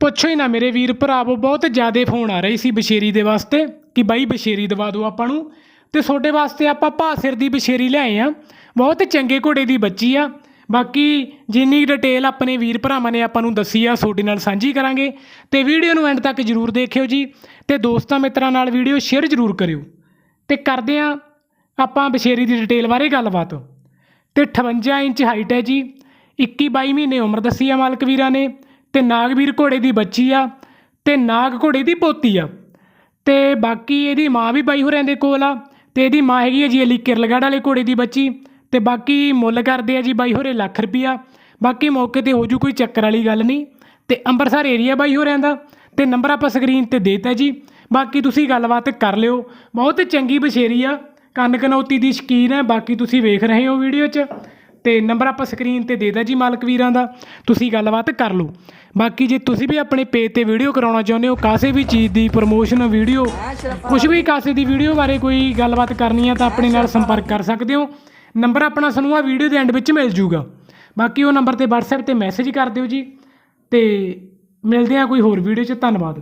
ਪੁੱਛੋ ਹੀ ਨਾ ਮੇਰੇ ਵੀਰ ਭਰਾਵੋ, ਬਹੁਤ ਜ਼ਿਆਦਾ ਫੋਨ ਆ ਰਹੇ ਸੀ ਬਸ਼ੇਰੀ ਦੇ ਵਾਸਤੇ ਕਿ ਬਾਈ ਬਸ਼ੇਰੀ ਦਵਾ ਦਿਓ ਆਪਾਂ ਨੂੰ। ਤੇ ਤੁਹਾਡੇ ਵਾਸਤੇ ਆਪਾਂ ਭਾਸਿਰ ਦੀ ਬਸ਼ੇਰੀ ਲਿਆਏ ਆ ਬਹੁਤ ਚੰਗੇ ਘੋੜੇ ਦੀ ਬੱਚੀ ਆ। ਬਾਕੀ ਜਿੰਨੀ ਡਿਟੇਲ ਆਪਣੇ ਵੀਰ ਭਰਾਵਾਂ ਨੇ ਆਪਾਂ ਨੂੰ ਦੱਸੀ ਆ, ਤੁਹਾਡੇ ਨਾਲ ਸਾਂਝੀ ਕਰਾਂਗੇ। ਤੇ ਵੀਡੀਓ ਨੂੰ ਐਂਡ ਤੱਕ ਜਰੂਰ ਦੇਖਿਓ ਜੀ। ਤੇ ਦੋਸਤਾਂ ਮਿੱਤਰਾਂ ਨਾਲ ਵੀਡੀਓ ਸ਼ੇਅਰ ਜਰੂਰ ਕਰਿਓ। ਤੇ ਕਰਦੇ ਆ ਆਪਾਂ ਬਸ਼ੇਰੀ ਦੀ ਡਿਟੇਲ ਬਾਰੇ ਗੱਲਬਾਤ। ਤੇ 58 ਇੰਚ ਹਾਈਟ ਹੈ ਜੀ। 21 22 ਮਹੀਨੇ ਉਮਰ ਦੱਸੀ ਆ ਮਾਲਕ ਵੀਰਾਂ ਨੇ। ਤੇ ਨਾਗਵੀਰ ਘੋੜੇ ਦੀ ਬੱਚੀ ਆ ਤੇ ਨਾਗ ਘੋੜੇ ਦੀ ਪੋਤੀ ਆ। ਤੇ ਬਾਕੀ ਇਹਦੀ ਮਾਂ ਵੀ ਬਾਈ ਹੋਰਾਂ ਦੇ ਕੋਲ ਆ ਤੇ ਇਹਦੀ ਮਾਂ ਹੈਗੀ ਹੈ ਜੀ ਅਲੀ ਕਿਰਲਗੜ੍ਹ ਵਾਲੇ ਘੋੜੇ ਦੀ ਬੱਚੀ ਤੇ ਬਾਕੀ ਮੁੱਲ ਕਰਦੇ ਆ ਜੀ ਬਾਈ ਹੋਰੇ ਲੱਖ ਰੁਪਿਆ ਬਾਕੀ ਮੌਕੇ ਤੇ ਹੋ ਜੂ ਕੋਈ ਚੱਕਰ ਵਾਲੀ ਗੱਲ ਨਹੀਂ ਤੇ ਅੰਮ੍ਰਿਤਸਰ ਏਰੀਆ ਬਾਈ ਹੋਰਿਆਂ ਦਾ ਤੇ ਨੰਬਰ ਆਪਾਂ ਸਕਰੀਨ ਤੇ ਦੇਤਾ ਜੀ। ਬਾਕੀ ਤੁਸੀਂ ਗੱਲਬਾਤ ਕਰ ਲਿਓ। ਬਹੁਤ ਚੰਗੀ ਬਸ਼ੇਰੀ ਆ। ਕੰਨ ਕਨੌਤੀ ਦੀ ਸ਼ਕੀਨ ਹੈ ਬਾਕੀ ਤੁਸੀਂ ਵੇਖ ਰਹੇ ਹੋ ਵੀਡੀਓ 'ਚ। ਤੇ ਨੰਬਰ ਆਪਾਂ ਸਕਰੀਨ ਤੇ ਦੇ ਦਾਂ ਜੀ ਮਾਲਕ ਵੀਰਾਂ ਦਾ, ਤੁਸੀਂ ਗੱਲਬਾਤ ਕਰ ਲਓ। ਬਾਕੀ ਜੇ ਤੁਸੀਂ ਵੀ ਆਪਣੇ ਪੇਜ ਤੇ ਵੀਡੀਓ ਕਰਾਉਣਾ ਚਾਹੁੰਦੇ ਹੋ, ਕਾਸੇ ਵੀ ਚੀਜ਼ ਦੀ ਪ੍ਰੋਮੋਸ਼ਨ ਵੀਡੀਓ ਕੁਝ ਵੀ ਕਾਸੇ ਦੀ ਵੀਡੀਓ ਬਾਰੇ ਕੋਈ ਗੱਲਬਾਤ ਕਰਨੀ ਹੈ ਤਾਂ ਆਪਣੇ ਨਾਲ ਸੰਪਰਕ ਕਰ ਸਕਦੇ ਹੋ। ਨੰਬਰ ਆਪਣਾ ਸਾਨੂੰ ਆ ਵੀਡੀਓ ਦੇ ਐਂਡ ਵਿੱਚ ਮਿਲ ਜੂਗਾ। ਬਾਕੀ ਉਹ ਨੰਬਰ ਤੇ WhatsApp ਤੇ ਮੈਸੇਜ ਕਰ ਦਿਓ ਜੀ। ਤੇ ਮਿਲਦੇ ਆ ਕੋਈ ਹੋਰ ਵੀਡੀਓ 'ਚ। ਧੰਨਵਾਦ।